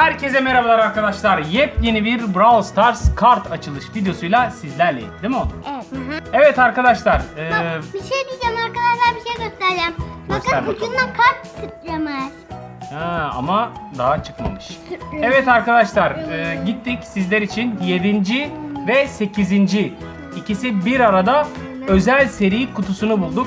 Herkese merhabalar arkadaşlar. Yepyeni bir Brawl Stars kart açılış videosuyla sizlerleyim. Değil mi oğlum? Evet. Evet arkadaşlar. eee, Bak, bir şey diyeceğim arkadaşlar bir şey göstereceğim. Göster Bakın bakalım. ucundan kart sıçramış. ha, ama daha çıkmamış. Evet arkadaşlar eee, gittik sizler için 7. ve 8. ikisi bir arada özel seri kutusunu bulduk.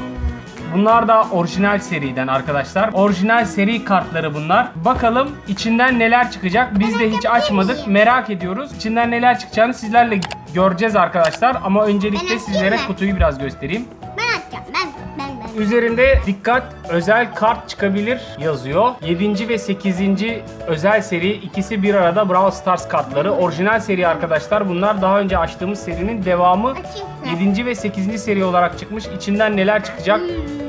Bunlar da orijinal seriden arkadaşlar. Orijinal seri kartları bunlar. Bakalım içinden neler çıkacak. Biz de hiç açmadık. Merak ediyoruz. İçinden neler çıkacağını sizlerle göreceğiz arkadaşlar. Ama öncelikle sizlere kutuyu biraz göstereyim. Üzerinde dikkat özel kart çıkabilir yazıyor. 7. ve 8. özel seri ikisi bir arada Brawl Stars kartları. Orijinal seri arkadaşlar. Bunlar daha önce açtığımız serinin devamı. Açayım. 7. ve 8. seri olarak çıkmış. İçinden neler çıkacak?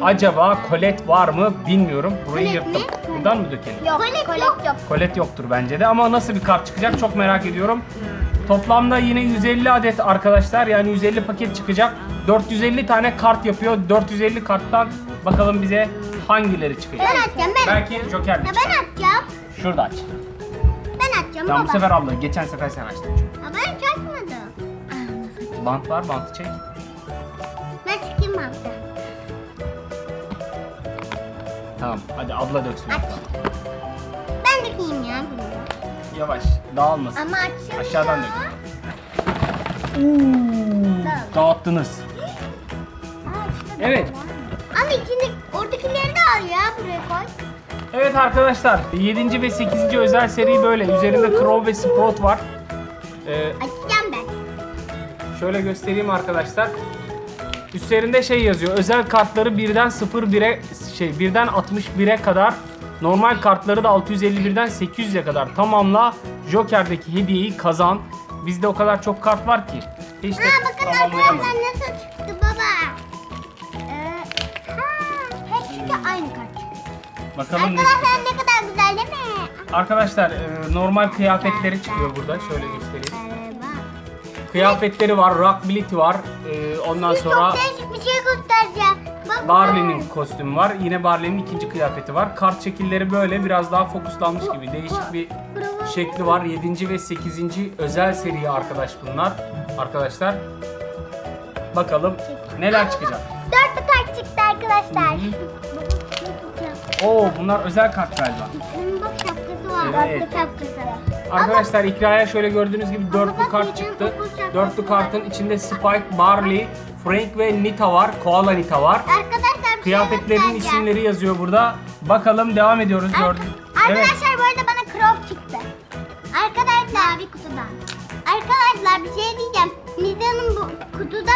Acaba Colette var mı bilmiyorum. Burayı Colette yırttım. mi? Buradan mı dökelim? Yok kolet yok. Colette yoktur bence de ama nasıl bir kart çıkacak çok merak ediyorum. Toplamda yine 150 adet arkadaşlar yani 150 paket çıkacak. 450 tane kart yapıyor. 450 karttan bakalım bize hangileri çıkacak. Ben açacağım ben. Belki Joker mi Ya ben açacağım. Şurada aç. Ben açacağım Tamam bu baba. sefer abla. Geçen sefer sen açtın çünkü. Ya ben hiç açmadım. Bant var bantı çek. Ben çıkayım hatta. Tamam hadi abla döksün. Aç. Ben dökeyim ya bunu. Yavaş dağılmasın. Ama açayım Aşağıdan ya. dök. Dağıttınız. Aa, işte Evet. Ama içinde oradakileri de al ya buraya koy. Evet arkadaşlar 7. ve 8. özel seri böyle. Üzerinde Crow ve Sprout var. Ee, Açacağım ben. Şöyle göstereyim arkadaşlar. Üstlerinde şey yazıyor. Özel kartları birden 01'e şey birden 61'e kadar normal kartları da 651'den 800'e kadar tamamla. Joker'deki hediyeyi kazan. Bizde o kadar çok kart var ki. Hiç de bakın tamamlayamadık. arkadaşlar nasıl çıktı baba. Ee, ha, hepsi de aynı kart çıktı. Bakalım ne Arkadaşlar ne kadar güzel değil mi? Arkadaşlar e, normal kıyafetleri çıkıyor burada. Şöyle göstereyim. Merhaba. Kıyafetleri var, rockability var. E, ondan sonra Çok değişik bir şey göstereceğim. Barley'nin kostümü var. Yine Barley'nin ikinci kıyafeti var. Kart şekilleri böyle biraz daha fokuslanmış gibi. Değişik bir şekli var. 7. ve 8. özel seri arkadaş bunlar. Arkadaşlar. Bakalım neler çıkacak. Dörtlü kart çıktı arkadaşlar. Oo bunlar özel kart galiba. Bunun bak şapkası var. Evet. Şapkası. Arkadaşlar ikraya şöyle gördüğünüz gibi dörtlü kart çıktı. Dörtlü kartın içinde Spike, Barley, Frank ve Nita var. Koala Nita var. Arkadaşlar bir şey Kıyafetlerin göstereceğim. isimleri yazıyor burada. Bakalım devam ediyoruz. Ar- Gördüm. Evet. Arkadaşlar bu arada bana Crow çıktı. Arkadaşlar bir kutudan. Arkadaşlar bir şey diyeceğim. Nida'nın bu kutuda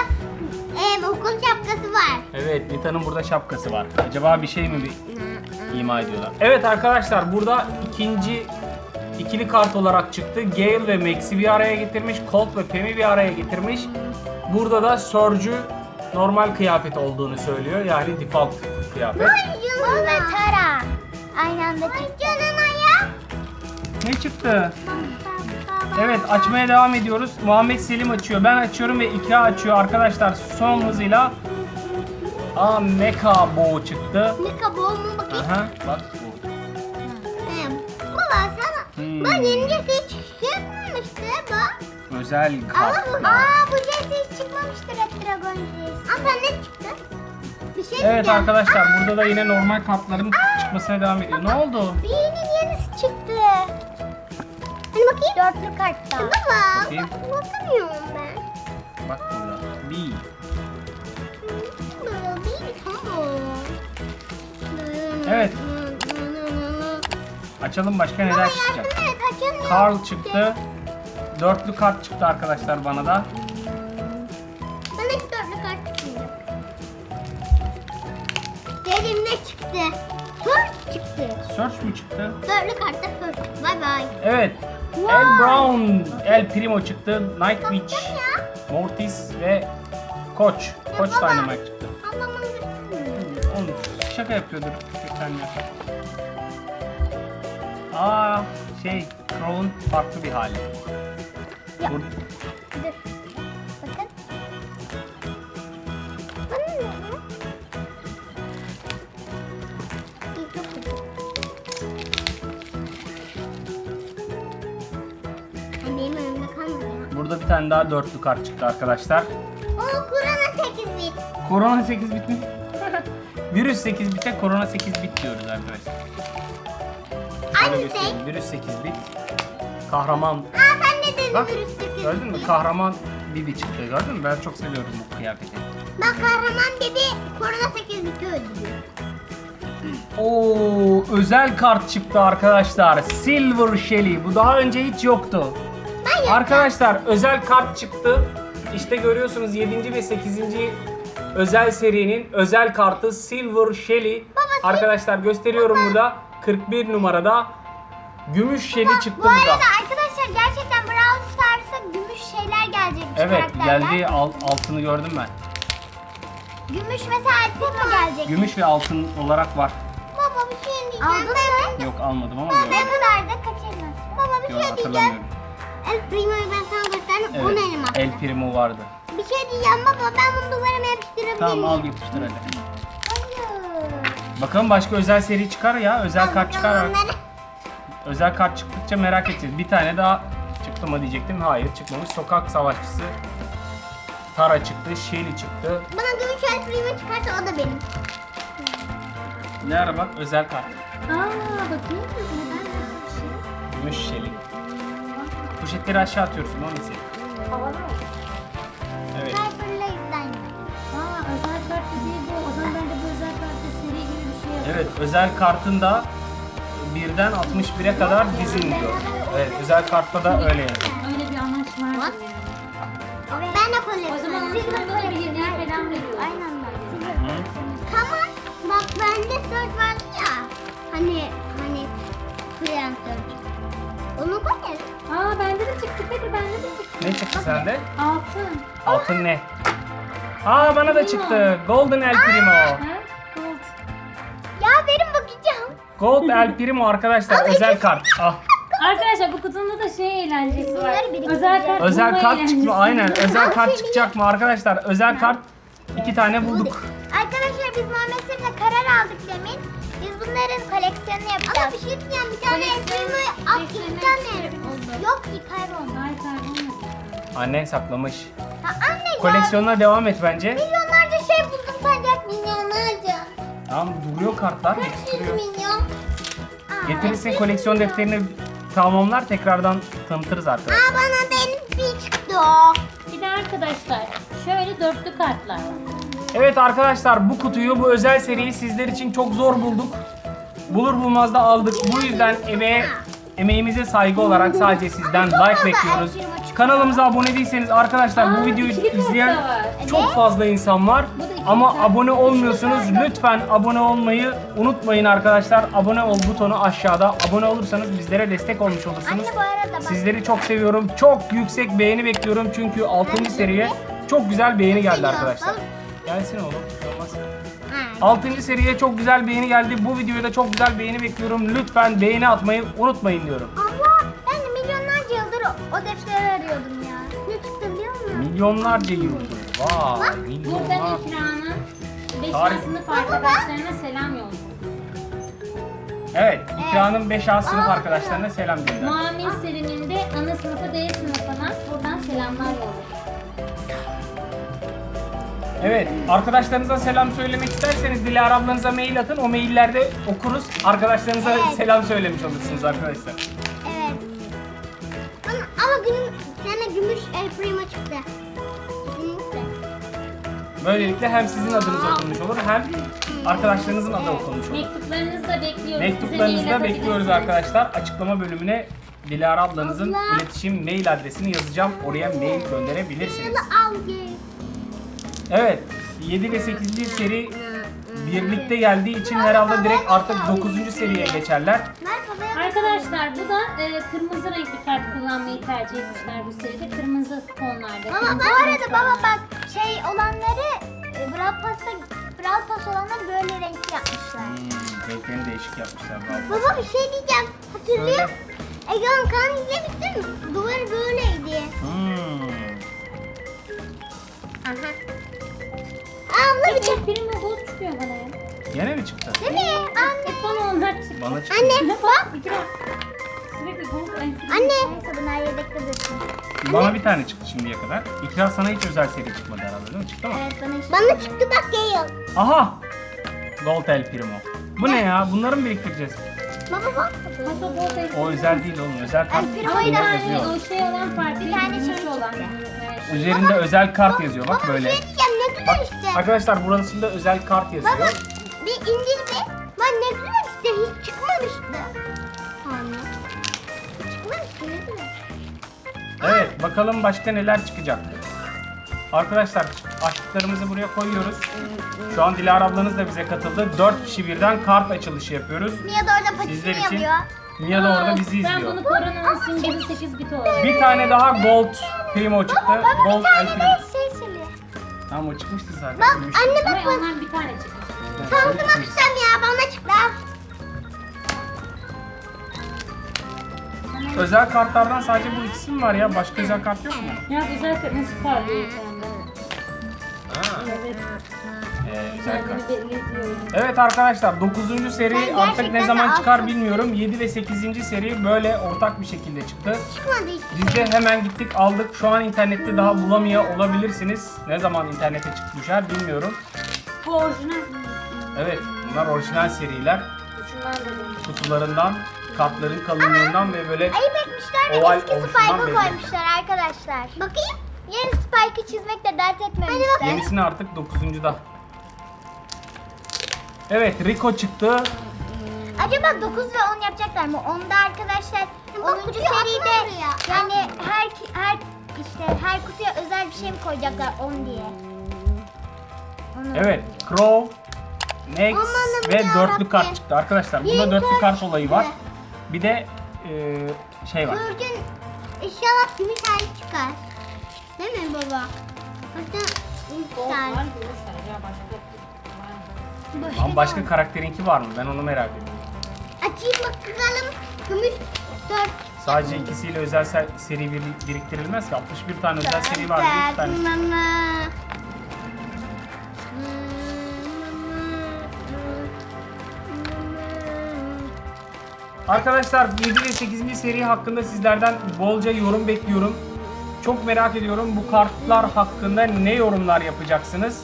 e, okul şapkası var. Evet, Nita'nın burada şapkası var. Acaba bir şey mi bir ima ediyorlar? Evet arkadaşlar, burada ikinci ikili kart olarak çıktı. Gale ve Max'i bir araya getirmiş. Colt ve Pam'i bir araya getirmiş. Burada da Surge'ü normal kıyafet olduğunu söylüyor. Yani default kıyafet. Canına. ve Tara. Aynı anda çıktı. Ay canına ya. Ne çıktı? Evet, açmaya devam ediyoruz. Muhammed Selim açıyor. Ben açıyorum ve İkra açıyor. Arkadaşlar son hızıyla Aa, Mecha Bow çıktı. Mika bol mu bakayım? Aha, bak bu. Baba sana. Hmm. Ben yeni hiç çıkmamıştı bak. Özel Ama kart. bu, aa bu jesi hiç çıkmamıştı Red Dragon. Aa sen ne çıktı? Bir şey Evet diyeceğim. arkadaşlar Aa, burada da yine normal kartların çıkmasına devam ediyor. Ne oldu? Bir yeni yenisi çıktı. Hani bakayım. Dörtlü kartta. Baba Bakayım. bak, bakamıyorum ben. Bak burada. Bir tamam. Evet. Açalım başka Baba neler yardım çıkacak. et açamıyorum. Carl çıktı. Dörtlü kart çıktı arkadaşlar bana da. Ne çıktı? First çıktı. Search mü çıktı? Dörtlü kartta first. Bay bay. Evet. Wow. El Brown, El Primo çıktı. Night Witch, Baktım ya. Mortis ve Koç. Koç baba. Dynamite çıktı. Götürmüyor. Oğlum şaka yapıyordur. Kökten ya. Aa şey, Crow'un farklı bir hali. Ya. Bur- Burada bir tane daha dörtlü kart çıktı arkadaşlar. O Kur'an'a 8 bit. Korona 8 bit mi? Virüs 8 bite korona 8 bit diyoruz arkadaşlar. Şöyle Aynı göstereyim. şey. Virüs 8 bit. Kahraman. Aa sen ne dedin Bak virüs 8 gördün mü? Kahraman Bibi çıktı gördün mü? Ben çok seviyorum bu kıyafeti. Bak kahraman dedi Korona 8 biti öldürüyor. Oo özel kart çıktı arkadaşlar. Silver Shelly. Bu daha önce hiç yoktu. Arkadaşlar özel kart çıktı. İşte görüyorsunuz 7. ve 8. özel serinin özel kartı Silver Shelly. Baba, Arkadaşlar gösteriyorum burada. 41 numarada gümüş Shelly çıktı Bu arada burada. arkadaşlar gerçekten Brawl Stars'a gümüş şeyler gelecekmiş Evet karakterler. geldi Al- altını gördüm ben. Gümüş mesela Alp'e gelecek? Gümüş ve altın olarak var. Baba bir şey diyeceğim. Aldın mı? Yok almadım ama Baba gördüm. ne kadar da kaçırmaz. Baba bir Yok şey diyeceğim. hatırlamıyorum. El Primo'yu ben sana gösterdim. Evet, O ne elmas? El Primo vardı. Bir şey diyeceğim baba ben bunu duvarıma yapıştırabilir Tamam al yapıştır hadi. Hayır. Bakalım başka özel seri çıkar ya. Özel Al kart çıkar. bakalım onları. Özel kart çıktıkça merak edeceğiz. Bir tane daha çıktı mı diyecektim. Hayır çıkmamış. Sokak savaşçısı. Tara çıktı. Shelly çıktı. Bana gümüş El Primo çıkarsa o da benim. Ne ara bak özel kart. Aa bakayım. Neden nasıl bir şey? Gümüş Shelly. Poşetleri aşağı atıyorsun o nesi? Havalı mı? Evet. Hyper'la izlen. Aa özel kart değil bu. O zaman ben de bu özel kartı seri gibi bir şey yapayım. Evet özel kartında birden 61'e kadar dizin diyor. Evet özel kartta da öyle yazıyor. Öyle bir anlaşma var. Ben de koleksiyon. O zaman onun Silver sonunda da bir falan. Aynen ben. Tamam. Bak bende söz vardı ya. Hani hani söz. Onu koyarız. Aa bende de çıktı. Peki bende de çıktı. Ne çıktı sende? Altın. Altın ne? Aa bana da çıktı. Golden El Primo. Ha? Gold. Ya verin bakacağım. Gold El Primo arkadaşlar özel kart. Ah. Arkadaşlar bu kutunun da şey eğlencesi var. Bunları. Özel kart Özel kart eğlencesi. çıktı aynen. Özel kart çıkacak mı arkadaşlar? Özel kart iki tane bulduk. Arkadaşlar biz Muhammed Selim'le karar aldık demin. Koleksiyonunu yapacağız. Ama bir şey diyeceğim. Bir tane elbimi at iki değiştirmek tane. Yok ki kaybolmadı. Annen saklamış. Ha anne ya. Koleksiyonuna devam et bence. Milyonlarca şey buldum sancak milyonlarca. Tamam duruyor kartlar. Kaç yüz Duruyor. milyon? Aa, Getirirse kaç koleksiyon milyon? defterini tamamlar tekrardan tanıtırız arkadaşlar. Aa bana benim bir çıktı o. Bir de arkadaşlar şöyle dörtlü kartlar var. Evet arkadaşlar bu kutuyu bu özel seriyi sizler için çok zor bulduk. Bulur bulmaz da aldık. Bu yüzden emeğe, emeğimize saygı olarak sadece sizden like bekliyoruz. Kanalımıza abone değilseniz arkadaşlar bu videoyu izleyen çok fazla insan var. Ama abone olmuyorsunuz. Lütfen abone olmayı unutmayın arkadaşlar. Abone ol butonu aşağıda. Abone olursanız bizlere destek olmuş olursunuz. Sizleri çok seviyorum. Çok yüksek beğeni bekliyorum çünkü 6. seriye çok güzel beğeni geldi arkadaşlar. Gelsin oğlum. şey Olmaz. 6. seriye çok güzel beğeni geldi. Bu videoya da çok güzel beğeni bekliyorum. Lütfen beğeni atmayı unutmayın diyorum. Abla ben de milyonlarca yıldır o, o defteri arıyordum ya. Ne çıktı biliyor musun? Milyonlarca yıldır. Vay, Buradan milyonlar. İkra'nın 5. Tarih. sınıf arkadaşlarına selam yolluyor. Evet, İkra'nın 5A sınıf arkadaşlarına selam gönder. Muamil Selim'in de ana sınıfı D sınıfına buradan selamlar yolluyor. Evet, arkadaşlarınıza selam söylemek isterseniz Dilara ablanıza mail atın. O maillerde okuruz. Arkadaşlarınıza Evet. selam söylemiş olursunuz arkadaşlar. Evet. Ama, ama gümüş, sana gümüş El Primo çıktı. Kesinlikle. Böylelikle hem sizin adınız okunmuş olur hem arkadaşlarınızın adı okunmuş olur. Mektuplarınızı da bekliyoruz. Mektuplarınızı Bize da mail bekliyoruz atabilirsiniz. arkadaşlar. Açıklama bölümüne Dilara ablanızın Abla. iletişim mail adresini yazacağım. Oraya mail gönderebilirsiniz. Al gel. Evet, 7 ve 8. seri birlikte geldiği için herhalde direkt artık 9. seriye geçerler. Arkadaşlar bu da e, kırmızı renkli kart kullanmayı tercih etmişler bu seride. Kırmızı tonlarda. Baba bu arada baba bak şey olanları e, Brawl Pass'ta Brawl Pass olanları böyle renkli yapmışlar. Hmm, renklerini değişik yapmışlar. Bravo. Baba bir şey diyeceğim. Hatırlıyor musun? Ege'nin kan izlemiştin mi? Duvarı böyleydi. Hmm. Aha. Abla bir. El Primo Gold çıkıyor bana ya. Gene mi çıktı? Değil mi? Anne. Hep bana onlar çıktı. Bana çıktı. Anne bak. İkra. Sürekli Anne. Ayakkabılar yedekte dursun. Bana bir tane çıktı şimdiye kadar. İkra sana hiç özel seri çıkmadı herhalde değil mi? Çıktı mı? Evet bana işte. Bana çıktı bak Gale. Aha! Gold El Primo. Bu ne ya? Bunları mı biriktireceğiz? Baba bak. O özel değil oğlum. Özel kart El Primo'yu da yazıyor. o şey olan farklı Bir tane şey olan. Üzerinde özel kart yazıyor. Bak Baba böyle. Bak işte. arkadaşlar burasında özel kart Baba yazıyor. bir indir bir. Bak ne güzel işte hiç çıkmamıştı. Anne. Çıkmamıştı ne güzel. Evet bakalım başka neler çıkacak. Arkadaşlar açtıklarımızı buraya koyuyoruz. Şu an Dilara ablanız da bize katıldı. 4 kişi birden kart açılışı yapıyoruz. Mia da orada Sizler patisini için yapıyor. Mia da orada bizi Ben izliyor. bunu koronanın simgesi 8 bit olarak. Bir tane daha Gold Primo çıktı. Baba baba Gold bir tane de söylüyor. Tamam o çıkmıştı zaten. Bak Gümüş. anne bak Ama bak. ondan bir tane çıkmış. Evet, Tanzım çıkmış. atacağım ya bana çıktı. al. Özel kartlardan sadece bu ikisi mi var ya? Başka özel kart yok mu? Ya güzel kırmızı parlıyor Evet. Ee, özel kart. Evet arkadaşlar 9. seri Sen artık ne gerçekten zaman çıkar alsın. bilmiyorum. 7 ve 8. seri böyle ortak bir şekilde çıktı. Çıkmadı hiç. Biz de hemen gittik aldık. Şu an internette daha bulamıyor olabilirsiniz. Ne zaman internete çık düşer bilmiyorum. Bu orijinal. Evet bunlar orijinal seriler. Şunlar da benim. Kutularından, kartların kalınlığından ve böyle Ayıp etmişler ve Oval eski oluşundan Spike'ı belli. koymuşlar arkadaşlar. Bakayım. Yeni Spike'ı çizmekle dert etmemişler. Yenisini artık 9.da. Evet Rico çıktı. Acaba 9 ve 10 yapacaklar mı? Onda arkadaşlar 10. seride yani her her işte her kutuya özel bir şey mi koyacaklar 10 diye? Evet Crow, Nex Amanım ve yarabbim. dörtlü kart çıktı. Arkadaşlar bunda Yeni dörtlü kart kart olayı var. çıktı. Bir de e, şey var. Gürcün inşallah gümüş hali çıkar. Değil mi baba? Hatta var. Ya başka var karakterinki var mı? Ben onu merak ediyorum. Açayım bakalım. Gümüş 4 Sadece ikisiyle özel ser- seri bir- biriktirilmez ki. 61 tane özel seri var. Bir tane. Arkadaşlar 7 ve 8. seri hakkında sizlerden bolca yorum bekliyorum. Çok merak ediyorum bu kartlar hakkında ne yorumlar yapacaksınız?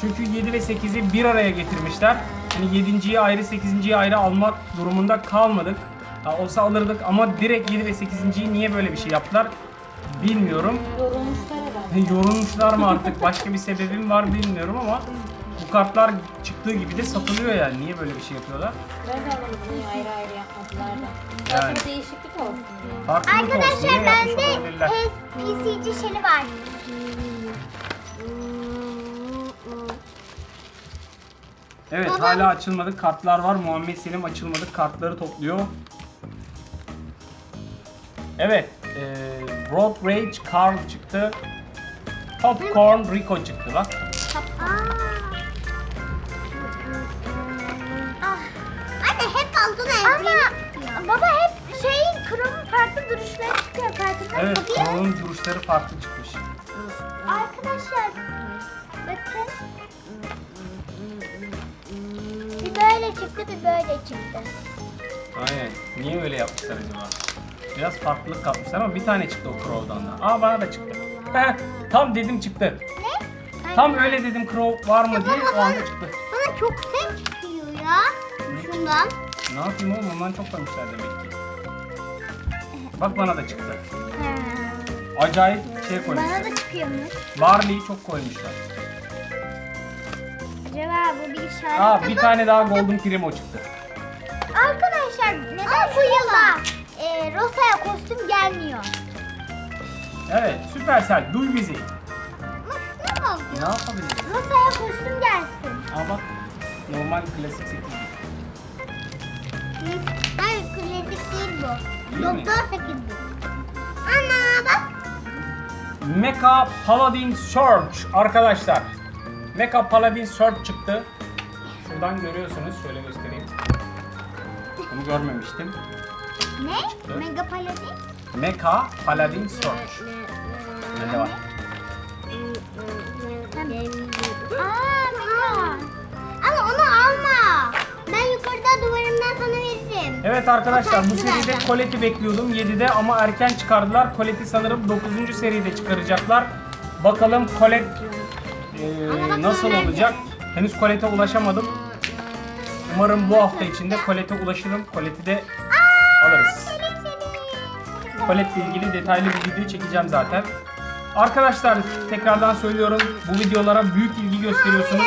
Çünkü 7 ve 8'i bir araya getirmişler. Yani 7.yi ayrı 8.yi ayrı almak durumunda kalmadık. Ha, olsa alırdık ama direkt 7 ve 8.yi niye böyle bir şey yaptılar bilmiyorum. Yorulmuşlar herhalde. Yorulmuşlar mı artık başka bir sebebim var bilmiyorum ama bu kartlar çıktığı gibi de satılıyor yani. Niye böyle bir şey yapıyorlar? Ben de anlamadım niye ayrı ayrı yapmadılar da. Yani. Yani. bir değişiklik olsun diye. Farklılık olsun Arkadaşlar yapmış bende olabilirler. PCC şeli var. Evet Baba- hala açılmadık kartlar var. Muhammed Selim açılmadık kartları topluyor. Evet. E, Road Rage Carl çıktı. Popcorn Rico çıktı bak. Aa. Ah. Anne hep altına Ama baba hep şeyin kurumun farklı duruşları çıkıyor farkında Evet mısın? Duruşları farklı çıkmış. Arkadaşlar bakın. Bir böyle çıktı bir böyle çıktı. Aynen. Niye öyle yapmışlar acaba? Biraz farklılık katmışlar ama bir tane çıktı o Crow'dan da. Aa bana da çıktı. Heh, Tam dedim çıktı. Ne? Tam öyle dedim Crow var mı diye o anda çıktı. Bana çok ses çıkıyor ya. Şundan. Ne yapayım oğlum ondan çok koymuşlar demek ki. Bak bana da çıktı. Ha. Acayip şey Bana koymuşlar. da çıkıyormuş. Barley'i çok koymuşlar. Acaba bu bir işaret Aa bir tane daha Golden Primo çıktı. Arkadaşlar neden bu yıla e, Rosa'ya kostüm gelmiyor? Evet Supercell duy bizi. Ne oldu? Ne yapabiliriz? Rosa'ya kostüm gelsin. Aa bak normal klasik 8 Hı? Hayır klasik değil bu. Mi? Doktor 8 bu. Ana bak. Mecha Paladin Surge arkadaşlar. Mecha Paladin Surge çıktı. Şuradan görüyorsunuz. Şöyle göstereyim. Bunu görmemiştim. Ne? Mega Paladin? Mecha Paladin Surge. Bende var. Aa, Mega. Ama onu alma. Ben yukarıda duvarımdan sana veririm. Evet arkadaşlar bu seride. Colette'i bekliyordum 7'de ama erken çıkardılar. Colette'i sanırım 9. seride çıkaracaklar. Bakalım Colette e, bakalım nasıl nerede? olacak? Henüz Colette'e ulaşamadım. Umarım bu hafta içinde Colette'e ulaşırım. Colette'i de alırız. Colette ile ilgili detaylı bir video çekeceğim zaten. Arkadaşlar tekrardan söylüyorum bu videolara büyük ilgi gösteriyorsunuz.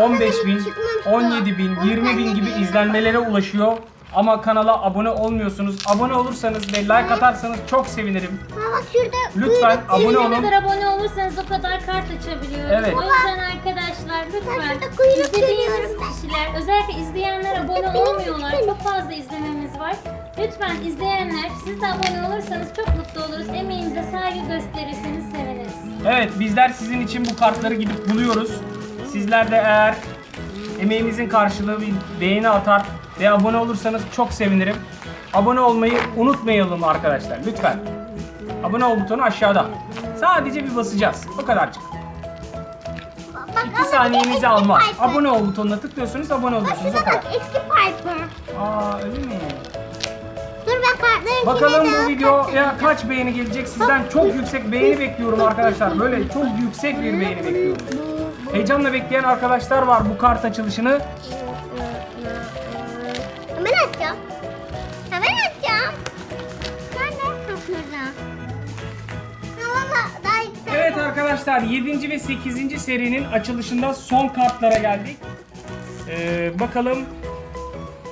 15 bin, 17 bin, 20 bin gibi izlenmelere ulaşıyor. Ama kanala abone olmuyorsunuz. Abone olursanız ve like atarsanız çok sevinirim. Ha bak şurada Lütfen abone Ne olun. kadar abone olursanız o kadar kart açabiliyoruz. Evet. O yüzden arkadaşlar lütfen şurada kuyruk izlediğiniz görüyorum ben. kişiler özellikle izleyenler abone olmuyorlar. Çok fazla izlememiz var. Lütfen izleyenler siz de abone olursanız çok mutlu oluruz. Emeğimize saygı gösterirseniz seviniriz. Evet bizler sizin için bu kartları gidip buluyoruz. Sizler de eğer emeğimizin karşılığı bir beğeni atar ve abone olursanız çok sevinirim. Abone olmayı unutmayalım arkadaşlar lütfen. Abone ol butonu aşağıda. Sadece bir basacağız. O kadarcık. Bak, 2 saniyenizi almaz. Abone ol butonuna tıklıyorsunuz abone oluyorsunuz o şurada bak eski Piper. Aa öyle mi? Dur ben kartların Bakalım içine bu de- videoya kaç beğeni gelecek? Sizden çok yüksek beğeni bekliyorum arkadaşlar. Böyle çok yüksek bir beğeni bekliyorum. Heyecanla bekleyen arkadaşlar var bu kart açılışını. Arkadaşlar 7. ve 8. serinin açılışında son kartlara geldik. Ee, bakalım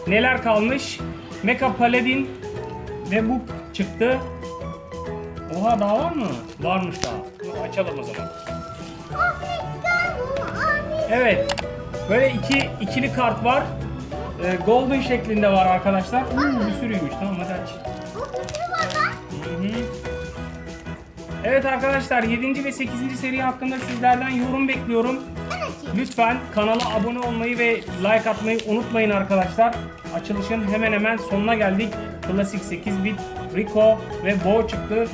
neler kalmış. Mecha Paladin ve bu çıktı. Oha daha var mı? Varmış daha. Açalım o zaman. Evet. Böyle iki ikili kart var. Ee, golden şeklinde var arkadaşlar. Hmm, bir sürüymüş. Tamam hadi aç. Evet arkadaşlar 7. ve 8. seri hakkında sizlerden yorum bekliyorum. Lütfen kanala abone olmayı ve like atmayı unutmayın arkadaşlar. Açılışın hemen hemen sonuna geldik. Klasik 8 bit, Rico ve Bo çıktı.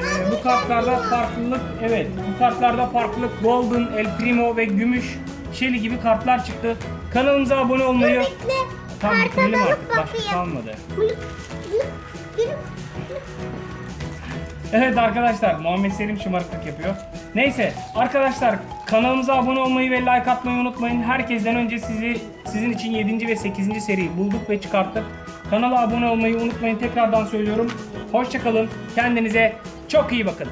Ee, bu kartlarda farklılık, evet bu kartlarda farklılık Golden, El Primo ve Gümüş, Shelly gibi kartlar çıktı. Kanalımıza abone olmayı... Bekle. Tam Karta bitirelim artık. Başka kalmadı. Bluk, bluk, bluk. Evet arkadaşlar Muhammed Selim şımarıklık yapıyor. Neyse arkadaşlar kanalımıza abone olmayı ve like atmayı unutmayın. Herkesten önce sizi sizin için 7. ve 8. seriyi bulduk ve çıkarttık. Kanala abone olmayı unutmayın. Tekrardan söylüyorum. Hoşçakalın. Kendinize çok iyi bakın.